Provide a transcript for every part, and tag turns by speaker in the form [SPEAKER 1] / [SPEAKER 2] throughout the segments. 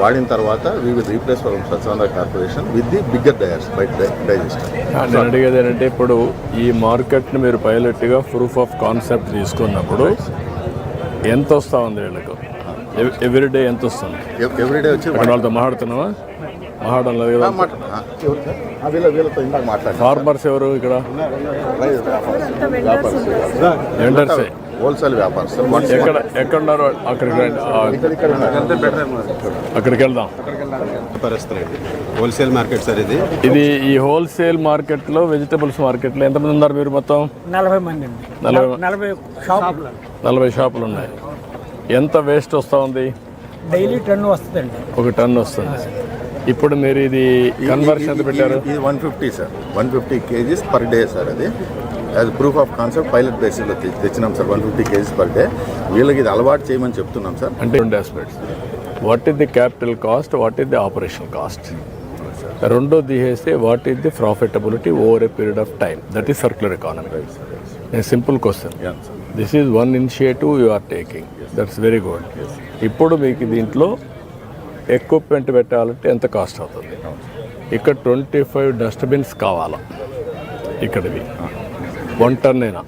[SPEAKER 1] వాడిన తర్వాత we will replace from స్వచ్ఛంద corporation with the bigger dryers by digester
[SPEAKER 2] నేను అడిగేది ఏంటంటే ఇప్పుడు ఈ మార్కెట్ని మీరు పైలట్గా ప్రూఫ్ ఆఫ్ కాన్సెప్ట్ తీసుకున్నప్పుడు ఎంత వస్తా ఉంది వీళ్ళకు? ఎవ్రీ డే ఎంత వస్తుంది?
[SPEAKER 1] ఎవ్రీడే వచ్చి
[SPEAKER 2] వాళ్ళతో మాట్లాడుతున్నావా? మాట్లాడడం లేదు ఫార్మర్స్ ఎవరు ఇక్కడ?
[SPEAKER 1] హోల్సేల్ వ్యాపారం సార్ వన్
[SPEAKER 2] ఎక్కడ ఎక్కడ ఉన్నారు వాళ్ళు? అక్కడికి అక్కడికి వెళ్దాం.
[SPEAKER 3] ఇది హోల్సేల్ మార్కెట్ సార్ ఇది.
[SPEAKER 2] ఇది ఈ హోల్సేల్ మార్కెట్లో వెజిటబుల్స్ మార్కెట్లో ఎంతమంది ఉన్నారు మీరు మొత్తం?
[SPEAKER 4] నలభై మంది
[SPEAKER 2] నలభై
[SPEAKER 4] నలభై షాపులు.
[SPEAKER 2] నలభై షాపులు ఉన్నాయి. ఎంత వేస్ట్ వస్తూ ఉంది?
[SPEAKER 4] డైలీ టన్ను వస్తుందండి.
[SPEAKER 2] ఒక టన్ వస్తుంది. ఇప్పుడు మీరు ఇది కన్వర్షన్ ఎంత పెట్టారు?
[SPEAKER 1] ఇది one fifty sir. One fifty kgs per day sir అది. As proof of concept pilot బేసిస్లో తెచ్చినాం sir one fifty kgs per day వీళ్ళకి ఇది అలవాటు చేయమని చెప్తున్నాం సార్.
[SPEAKER 2] అంటే రెండు aspects what is the capital cost what is the operation cost రెండో తీసేస్తే what is the profitability over a period of time that is circular economy నేను simple question. This is one initiative you are taking that's very good ఇప్పుడు మీకు దీంట్లో equipment పెట్టాలంటే ఎంత cost అవుతుంది? ఇక్కడ ట్వంటీ ఫైవ్ డస్ట్బిన్స్ కావాలా? ఇక్కడివి. వన్ టన్ అయినా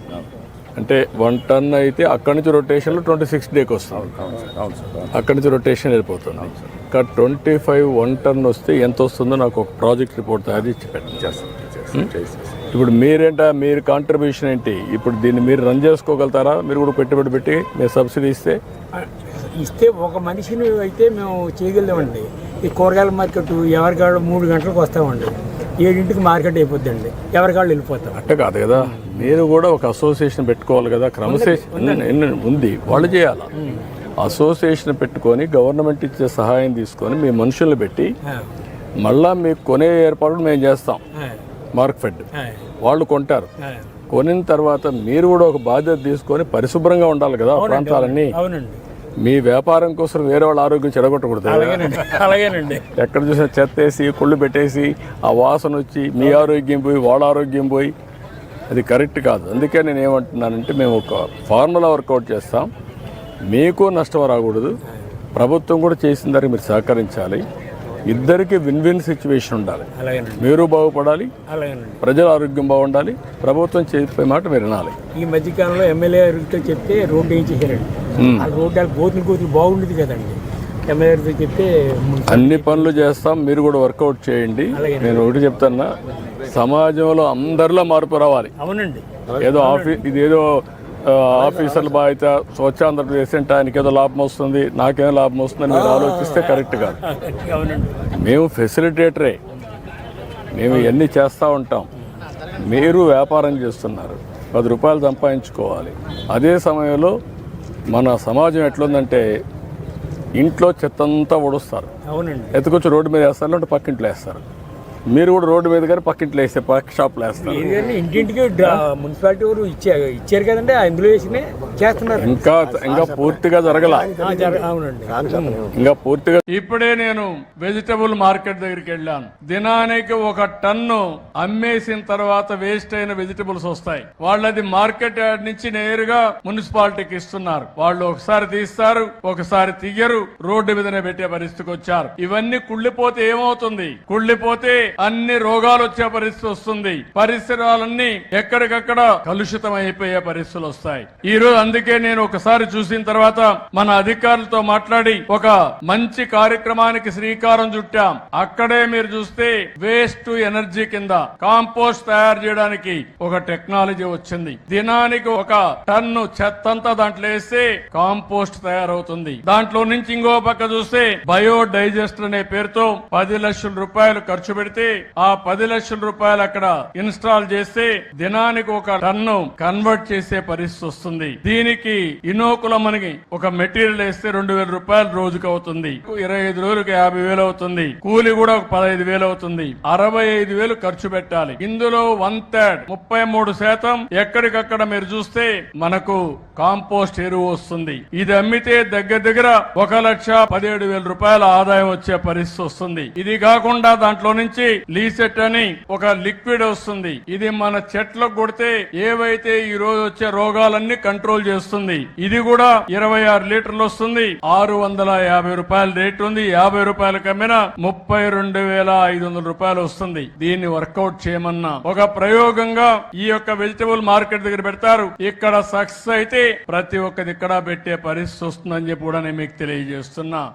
[SPEAKER 2] అంటే వన్ టన్ అయితే అక్కడి నుంచి రొటేషన్లో ట్వంటీ సిక్స్ డేకి వస్తుంది.
[SPEAKER 1] అవును సార్ అవును సార్ అవును.
[SPEAKER 2] అక్కడి నుంచి రొటేషన్ వెళ్ళిపోతుంది. ఇక్కడ ట్వంటీ ఫైవ్ వన్ టన్ వస్తే ఎంత వస్తుందో నాకు ఒక ప్రాజెక్ట్ రిపోర్ట్ తయారు
[SPEAKER 1] చేస్తాం చేస్తాం
[SPEAKER 2] ఇప్పుడు మీరేంటా మీరు కాంట్రిబ్యూషన్ ఏంటి? ఇప్పుడు దీన్ని మీరు రన్ చేసుకోగలుగుతారా? మీరు కూడా పెట్టుబడి పెట్టి మీరు సబ్సిడీ ఇస్తే?
[SPEAKER 4] ఇస్తే ఒక మనిషిని అయితే మేము చేయగలమండి ఈ కూరగాయల మార్కెట్ ఎవరికాడు మూడు గంటలకు వస్తామండి. ఏడింటికి మార్కెట్ అయిపోద్దండి. ఎవరికాళ్ళు వెళ్ళిపోతాం.
[SPEAKER 2] అట్ట కాదు కదా. మీరు కూడా ఒక అసోసియేషన్ పెట్టుకోవాలి కదా. క్రమశేషన్ ఉంది. వాళ్ళు చేయాలి? అసోసియేషన్ పెట్టుకొని గవర్నమెంట్ ఇచ్చే సహాయం తీసుకొని మీ మనుషుల్ని పెట్టి మళ్ళా మీకు కొనే ఏర్పాట్లు మేము చేస్తాం.
[SPEAKER 4] ఆ,
[SPEAKER 2] మార్క్ ఫెడ్.
[SPEAKER 4] ఆ,
[SPEAKER 2] వాళ్ళు కొంటారు. కొనిన తర్వాత మీరు కూడా ఒక బాధ్యత తీసుకొని పరిశుభ్రంగా ఉండాలి కదా ప్రాంతాలన్నీ.
[SPEAKER 4] అవునండి.
[SPEAKER 2] మీ వ్యాపారం కోసం వేరే వాళ్ళ ఆరోగ్యం చెడగొట్టకూడదు.
[SPEAKER 4] అలాగేనండి
[SPEAKER 2] ఎక్కడ చూసినా చెత్త వేసి కుళ్ళు పెట్టేసి ఆ వాసన వచ్చి మీ ఆరోగ్యం పోయి వాళ్ళ ఆరోగ్యం పోయి అది కరెక్ట్ కాదు. అందుకే నేను ఏమంటున్నానంటే మేము ఒక ఫార్ములా వర్కౌట్ చేస్తాం. మీకు నష్టం రాకూడదు. ప్రభుత్వం కూడా చేసిన దానికి మీరు సహకరించాలి. ఇద్దరికి విన్ విన్ సిచ్యువేషన్ ఉండాలి మీరు బాగుపడాలి ప్రజల ఆరోగ్యం బాగుండాలి ప్రభుత్వం చెప్పే మాట వినాలి.
[SPEAKER 4] ఈ మధ్యకాలంలో ఎమ్మెల్యే గారితో చెప్తే రోడ్డు ఏం చేశారండి ఆ రోడ్డు గోతులు గోతులు బాగుండేది కదండి. ఎమ్మెల్యే గారితో చెప్తే
[SPEAKER 2] అన్ని పనులు చేస్తాం మీరు కూడా వర్కౌట్ చేయండి. నేను ఒకటి చెప్తాన్నా సమాజంలో అందరిలో మార్పు రావాలి.
[SPEAKER 4] అవునండి.
[SPEAKER 2] ఏదో ఆఫీస్ ఇదేదో ఆఫీసర్ల బాధ్యత స్వచ్ఛాంధ్రప్రదేశ్ అంటే ఆయనకి ఏదో లాభం వస్తుంది నాకేం లాభం వస్తుందని మీరు ఆలోచిస్తే కరెక్ట్ కాదు. మేము ఫెసిలిటేటరే. మేము ఇవన్నీ చేస్తూ ఉంటాం. మీరు వ్యాపారం చేస్తున్నారు. పది రూపాయలు సంపాదించుకోవాలి. అదే సమయంలో మన సమాజం ఎట్లుందంటే ఇంట్లో చెత్తంతా
[SPEAKER 4] అవునండి.
[SPEAKER 2] ఎత్తుకొచ్చి రోడ్డు మీద వేస్తారు లేదంటే పక్కింట్లో వేస్తారు. మీరు కూడా రోడ్డు మీద కానీ పక్కింట్లో వేస్తే పక్క షాప్లో వేస్తారు.
[SPEAKER 4] ఇంటింటికి మున్సిపాలిటీ వారు ఇచ్చారు ఇచ్చారు కదండి అందులో వేసినాయి చేస్తున్నారు.
[SPEAKER 2] ఇంకా ఇంకా పూర్తిగా జరగల. ఇంకా పూర్తిగా ఇప్పుడే నేను వెజిటబుల్ మార్కెట్ దగ్గరికి వెళ్ళాను. దినానికి ఒక టన్ను అమ్మేసిన తర్వాత వేస్ట్ అయిన వెజిటబుల్స్ వస్తాయి. వాళ్ళది మార్కెట్ యార్డ్ నుంచి నేరుగా మున్సిపాలిటీకి ఇస్తున్నారు. వాళ్ళు ఒకసారి తీస్తారు ఒకసారి తీయరు రోడ్డు మీదనే పెట్టే పరిస్థితికి వచ్చారు. ఇవన్నీ కుళ్ళిపోతే ఏమవుతుంది? కుళ్ళిపోతే అన్ని రోగాలు వచ్చే పరిస్థితి వస్తుంది. పరిసరాలన్నీ ఎక్కడికక్కడ కలుషితం అయిపోయే పరిస్థితులు వస్తాయి. ఈ రోజు అందుకే నేను ఒకసారి చూసిన తర్వాత మన అధికారులతో మాట్లాడి ఒక మంచి కార్యక్రమానికి శ్రీకారం చుట్టాం. అక్కడే మీరు చూస్తే వేస్ట్ టు ఎనర్జీ కింద కాంపోస్ట్ తయారు చేయడానికి ఒక టెక్నాలజీ వచ్చింది. దినానికి ఒక టన్ను చెత్తంతా దాంట్లో వేస్తే కాంపోస్ట్ తయారవుతుంది. దాంట్లో నుంచి ఇంకో పక్క చూస్తే బయో డైజెస్టర్ అనే పేరుతో పది లక్షల రూపాయలు ఖర్చు పెడితే ఆ పది లక్షల రూపాయలు అక్కడ ఇన్స్టాల్ చేస్తే దినానికి ఒక టన్ను కన్వర్ట్ చేసే పరిస్థితి వస్తుంది. దీనికి ఇనోకులం అని ఒక మెటీరియల్ వేస్తే రెండు వేల రూపాయలు రోజుకు అవుతుంది ఇరవై ఐదు రోజులకు యాభై వేలు అవుతుంది. కూలి కూడా ఒక పదహైదు వేలు అవుతుంది. అరవై ఐదు వేలు ఖర్చు పెట్టాలి. ఇందులో వన్ థర్డ్ ముప్పై మూడు శాతం ఎక్కడికక్కడ మీరు చూస్తే మనకు కాంపోస్ట్ ఎరువు వస్తుంది. ఇది అమ్మితే దగ్గర దగ్గర ఒక లక్ష పదిహేడు వేల రూపాయల ఆదాయం వచ్చే పరిస్థితి వస్తుంది. ఇది కాకుండా దాంట్లో నుంచి లీసెట్ అని ఒక లిక్విడ్ వస్తుంది. ఇది మన చెట్లకు కొడితే ఏవైతే ఈ రోజు వచ్చే రోగాలన్నీ కంట్రోల్ చేస్తుంది. ఇది కూడా ఇరవై ఆరు లీటర్లు వస్తుంది. ఆరు వందల యాభై రూపాయల రేట్ ఉంది. యాభై రూపాయల కమ్మిన ముప్పై రెండు వేల ఐదు వందల రూపాయలు వస్తుంది. దీన్ని వర్కౌట్ చేయమన్నా. ఒక ప్రయోగంగా ఈ యొక్క వెజిటబుల్ మార్కెట్ దగ్గర పెడతారు. ఇక్కడ సక్సెస్ అయితే ప్రతి ఒక్కది ఇక్కడ పెట్టే పరిస్థితి వస్తుందని చెప్పి కూడా నేను మీకు తెలియజేస్తున్నా.